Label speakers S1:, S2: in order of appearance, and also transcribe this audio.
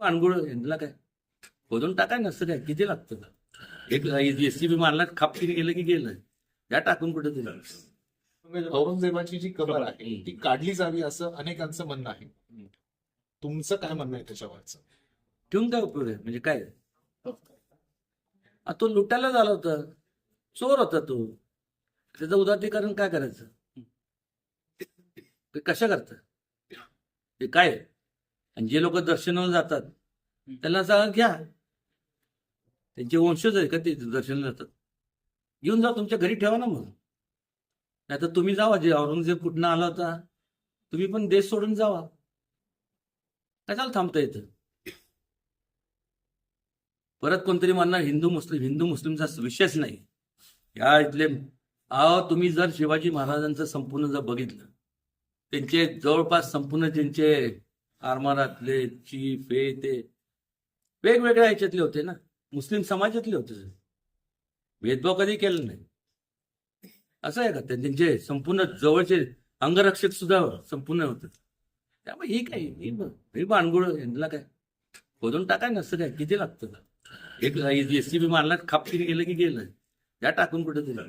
S1: अनगुळ यांना काय? खोदून टाकाय नसतं काय? किती लागतं? का एक एससीबी मारला खापकीने गेलं की गेलं. या टाकून कुठे दिलं?
S2: औरंगजेबाची जी कबर आहे ती काढली जावी असं अनेकांचं म्हणणं आहे. तुमचं काय म्हणणं आहे त्याच्यावरचं?
S1: ठेवून काय उपयोग आहे म्हणजे काय? तो लुटायला झाला होता. चोर होता तो. त्याचं उदातीकरण काय करायचं? ते कशा करतात ते काय? आहे? आणि जे लोक दर्शनाला जातात त्यांना सांगा घ्या. त्यांचे वंशज आहे का ते दर्शनाला जातात? घेऊन जा तुमच्या घरी ठेवा ना मग. नाही तर तुम्ही जावा जे औरंगजेब कुठनं आला होता तुम्ही पण देश सोडून जावा. कशाला थांबता येतं परत कोणतरी म्हणणार हिंदू मुस्लिम हिंदू मुस्लिमचा विषयच नाही. या इथले अहो तुम्ही जर शिवाजी महाराजांचं संपूर्ण जर बघितलं त्यांचे जवळपास संपूर्ण त्यांचे आरमारातले चीफ हे ते. वेगवेगळ्या ह्याच्यातले होते ना. मुस्लिम समाजातले होते भेदभाव कधी केला नाही. असं आहे का? त्यांचे संपूर्ण जवळचे अंगरक्षक सुद्धा संपूर्ण होते. त्यामुळे ही काय ही ब- बाणगुळ यांना काय? खोदून टाकाय नसतं काय? किती लागतं? एक एसीबी मारला खापकीने गेलं की गेलं. या टाकून कुठे दिलं?